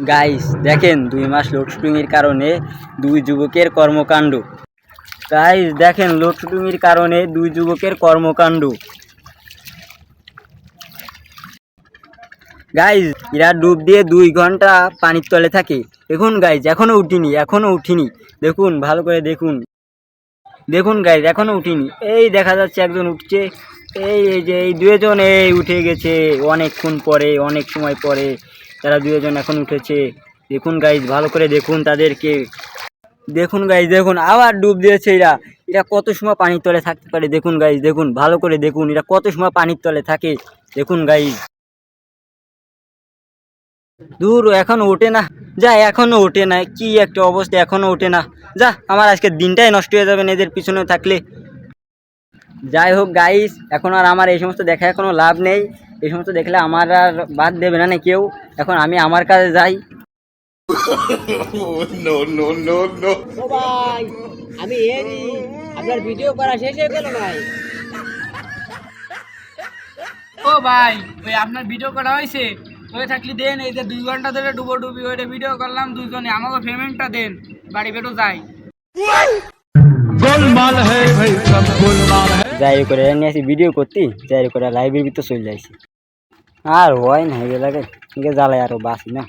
Guys দেখেন দুই মাস লোডশুটিংয়ের কারণে দুই যুবকের কর্মকাণ্ড। গাইস দেখেন লোডশুটিংয়ের কারণে দুই যুবকের কর্মকাণ্ড। গাইজ এরা ডুব দিয়ে দুই ঘণ্টা পানির তলে থাকে। দেখুন গাইজ এখনও উঠিনি এখনও উঠিনি। দেখুন, ভালো করে দেখুন। দেখুন গাইজ এখনও উঠিনি। এই দেখা যাচ্ছে একজন উঠছে। এই এই যে, এই দুজন এই উঠে গেছে। অনেকক্ষণ পরে, অনেক সময় পরে। তারা দুজন এখন উঠেছে। দেখুন গাইজ ভালো করে দেখুন তাদেরকে। দেখুন গাইজ দেখুন, আবার ডুব দিয়েছে এরা। এরা কত সময় পানির তলে থাকতে পারে? দেখুন গাইজ দেখুন, ভালো করে দেখুন, এরা কত সময় পানির তলে থাকে? দেখুন গাইজ দূর, এখনও ওঠে না। যা, এখনও ওঠে না। কি একটা অবস্থা, এখনও ওঠে না। যা, আমার আজকে দিনটাই নষ্ট হয়ে যাবে এদের পিছনে থাকলে। যাই হোক গাইস এখন আর আমার এই সমস্ত দেখা কোনো লাভ নেই। এই সমস্ত দেখলে আমার আর বাদ দেবে না না কেউ। এখন আমি আমার কাজে যাই। ও ভাই আমি এরি আপনার ভিডিও করা শেষ হয়ে গেল ভাই। ও ভাই ওই আপনার ভিডিও করা হয়েছে? হয়ে থাকলে দেন এই যে দুই ঘণ্টা ধরে ডুবো ডুবি ওইটা ভিডিও করলাম দুজনে আমাকে পেমেন্টটা দেন বাড়ি বেরো যাই। যাই করে নিয়ে আসি ভিডিও করতি, যাই করে লাইভের ভিতরে চলে যাইছি আর হয় না, এগুলাকে জ্বালায় আরও বাসি না।